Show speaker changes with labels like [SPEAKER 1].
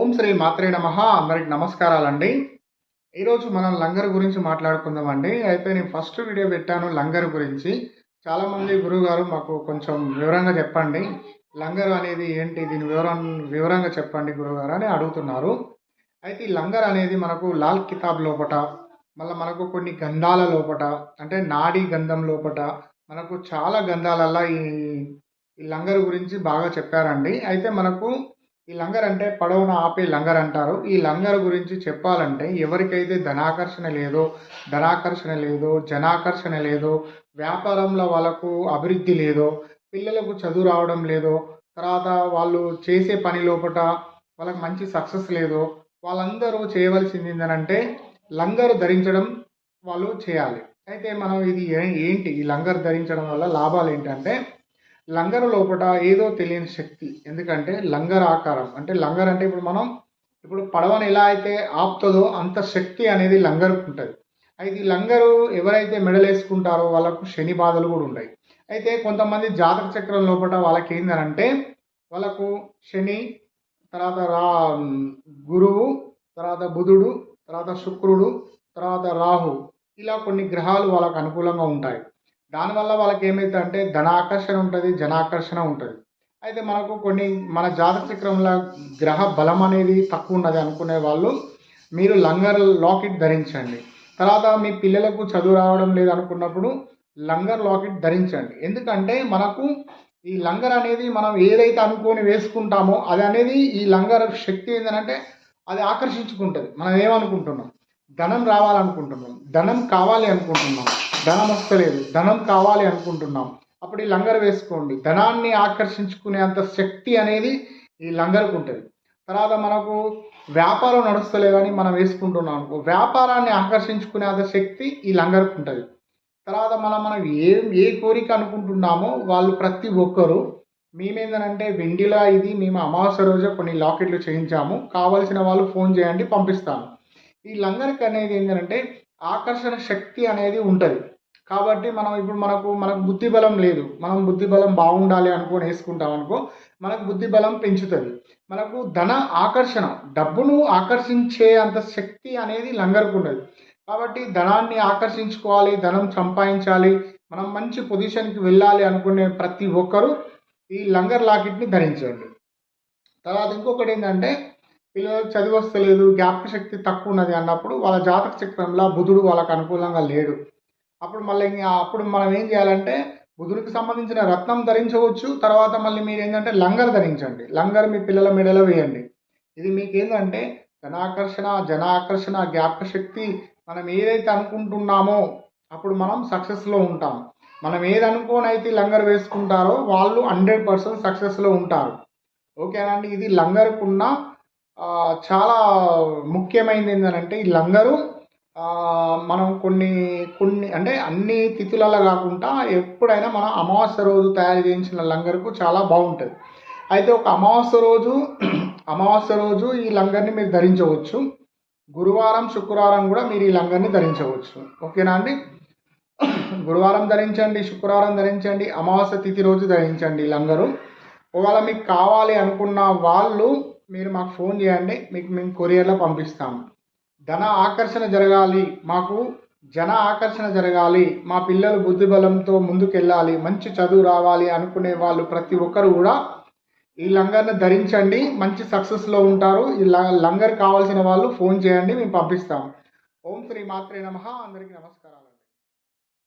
[SPEAKER 1] ఓం శ్రీ మాత్రే నమ. అందరికి నమస్కారాలండి. ఈరోజు మనం లంగర్ గురించి మాట్లాడుకుందామండి. అయితే నేను ఫస్ట్ వీడియో పెట్టాను లంగర్ గురించి. చాలామంది గురువుగారు మాకు కొంచెం వివరంగా చెప్పండి. లంగర్ అనేది ఏంటి? దీని వివరం వివరంగా చెప్పండి గురువుగారు అని అడుగుతున్నారు. అయితే ఈ లంగర్ అనేది మనకు లాల్ కితాబ్ లోపట మళ్ళీ మనకు కొన్ని గంధాల లోపట అంటే నాడీ గంధం లోపట మనకు చాలా గంధాలల్లో ఈ ఈ లంగర్ గురించి బాగా చెప్పారండి. అయితే మనకు ఈ లంగర్ అంటే పడవను ఆపే లంగర్ అంటారు. ఈ లంగర్ గురించి చెప్పాలంటే ఎవరికైతే ధనాకర్షణ లేదో ధనాకర్షణ లేదో జనాకర్షణ లేదో వ్యాపారంలో వాళ్ళకు అభివృద్ధి లేదో పిల్లలకు చదువు రావడం లేదో తర్వాత వాళ్ళు చేసే పని లోపట వాళ్ళకి మంచి సక్సెస్ లేదో వాళ్ళందరూ చేయవలసింది ఏంటంటే లంగరు ధరించడం వాళ్ళు చేయాలి. అయితే మనం ఇది ఏంటి? ఈ లంగర్ ధరించడం వల్ల లాభాలు ఏంటంటే లంగర్ లోపల ఏదో తెలియని శక్తి. ఎందుకంటే లంగర్ ఆకారం. అంటే లంగర్ అంటే ఇప్పుడు మనం ఇప్పుడు పడవని ఎలా అయితే ఆపుతుందో అంత శక్తి అనేది లంగర్కు ఉంటుంది. అయితే ఈ లంగరు ఎవరైతే మెడలేసుకుంటారో వాళ్ళకు శని బాధలు కూడా ఉన్నాయి అయితే కొంతమంది జాతక చక్రం లోపల వాళ్ళకి ఏంటంటే వాళ్ళకు శని తర్వాత రా గురువు తర్వాత బుధుడు తర్వాత శుక్రుడు తర్వాత రాహు ఇలా కొన్ని గ్రహాలు వాళ్ళకు అనుకూలంగా ఉంటాయి. దానివల్ల వాళ్ళకి ఏమైతే అంటే ధనాకర్షణ ఉంటుంది జనాకర్షణ ఉంటుంది. అయితే మనకు కొన్ని మన జాతక చక్రంలో గ్రహ బలం అనేది తక్కువ ఉన్నది అనుకునే వాళ్ళు మీరు లంగర్ లాకెట్ ధరించండి. తర్వాత మీ పిల్లలకు చదువు రావడం లేదు అనుకున్నప్పుడు లంగర్ లాకెట్ ధరించండి. ఎందుకంటే మనకు ఈ లంగర్ అనేది మనం ఏదైతే అనుకొని వేసుకుంటామో అది అనేది ఈ లంగర్ శక్తి ఏంటంటే అది ఆకర్షించుకుంటుంది. మనం ఏమనుకుంటున్నాం? ధనం రావాలనుకుంటున్నాం. ధనం కావాలి అనుకుంటున్నాం. ధనం వస్తలేదు ధనం కావాలి అనుకుంటున్నాం. అప్పుడు ఈ లంగర్ వేసుకోండి. ధనాన్ని ఆకర్షించుకునే అంత శక్తి అనేది ఈ లంగర్కు ఉంటుంది. తర్వాత మనకు వ్యాపారం నడుస్తలేదని మనం వేసుకుంటున్నాం అనుకో వ్యాపారాన్ని ఆకర్షించుకునే అంత శక్తి ఈ లంగర్కు ఉంటుంది. తర్వాత మనం మనం ఏ ఏ కోరిక అనుకుంటున్నామో వాళ్ళు ప్రతి ఒక్కరూ మేమేందనంటే వెండిలా ఇది మేము అమావాస్య రోజు కొన్ని లాకెట్లు చేయించాము. కావాల్సిన వాళ్ళు ఫోన్ చేయండి పంపిస్తాను. ఈ లంగర్కి అనేది ఏంటంటే ఆకర్షణ శక్తి అనేది ఉంటుంది. కాబట్టి మనం ఇప్పుడు మనకు మనకు బుద్ధి బలం లేదు. మనం బుద్ధి బలం బాగుండాలి అనుకొని వేసుకుంటాం అనుకో మనకు బుద్ధి బలం పెంచుతుంది. మనకు ధన ఆకర్షణ డబ్బును ఆకర్షించే అంత శక్తి అనేది లంగర్కు ఉండదు. కాబట్టి ధనాన్ని ఆకర్షించుకోవాలి ధనం సంపాదించాలి మనం మంచి పొజిషన్కి వెళ్ళాలి అనుకునే ప్రతి ఒక్కరూ ఈ లంగర్ లాకెట్ని ధరించండి. తర్వాత ఇంకొకటి ఏంటంటే పిల్లలకు చదివి వస్తలేదు జ్ఞాపక శక్తి తక్కువ ఉన్నది అన్నప్పుడు వాళ్ళ జాతక చక్రంలో బుధుడు వాళ్ళకు అనుకూలంగా లేడు. అప్పుడు మళ్ళీ ఇంకా అప్పుడు మనం ఏం చేయాలంటే బుధుడికి సంబంధించిన రత్నం ధరించవచ్చు. తర్వాత మళ్ళీ మీరు ఏంటంటే లంగర్ ధరించండి. లంగర్ మీ పిల్లల మెడలో వేయండి. ఇది మీకు ఏంటంటే ధనాకర్షణ జనాకర్షణ జ్ఞాపక శక్తి మనం ఏదైతే అనుకుంటున్నామో అప్పుడు మనం సక్సెస్లో ఉంటాం. మనం ఏది అనుకోని అయితే లంగర్ వేసుకుంటారో వాళ్ళు హండ్రెడ్ పర్సెంట్ సక్సెస్లో ఉంటారు. ఓకేనండి ఇది లంగర్కున్న చాలా ముఖ్యమైనది ఏంటంటే ఈ లంగరు మనం కొన్ని కొన్ని అంటే అన్ని తిథులలో కాకుండా ఎప్పుడైనా మనం అమావాస్య రోజు తయారు చేయించిన లంగర్కు చాలా బాగుంటుంది. అయితే ఒక అమావాస్య రోజు అమావాస్య రోజు ఈ లంగర్ని మీరు ధరించవచ్చు. గురువారం శుక్రవారం కూడా మీరు ఈ లంగర్ని ధరించవచ్చు. ఓకేనా అండి? గురువారం ధరించండి శుక్రవారం ధరించండి అమావాస్య తిథి రోజు ధరించండి ఈ లంగరు. ఒకవేళ మీకు కావాలి అనుకున్న వాళ్ళు మీరు మాకు ఫోన్ చేయండి మీకు మేము కొరియర్లో పంపిస్తాము. ధన ఆకర్షణ జరగాలి. మాకు జన ఆకర్షణ జరగాలి మా పిల్లలు బుద్ధిబలంతో ముందుకెళ్ళాలి మంచి చదువు రావాలి అనుకునే వాళ్ళు ప్రతి ఒక్కరు కూడా ఈ లంగర్ని ధరించండి మంచి సక్సెస్లో ఉంటారు. ఈ లంగర్ కావాల్సిన వాళ్ళు ఫోన్ చేయండి మేము పంపిస్తాం. ఓం శ్రీ మాత్రే నమ. అందరికీ నమస్కారాలు.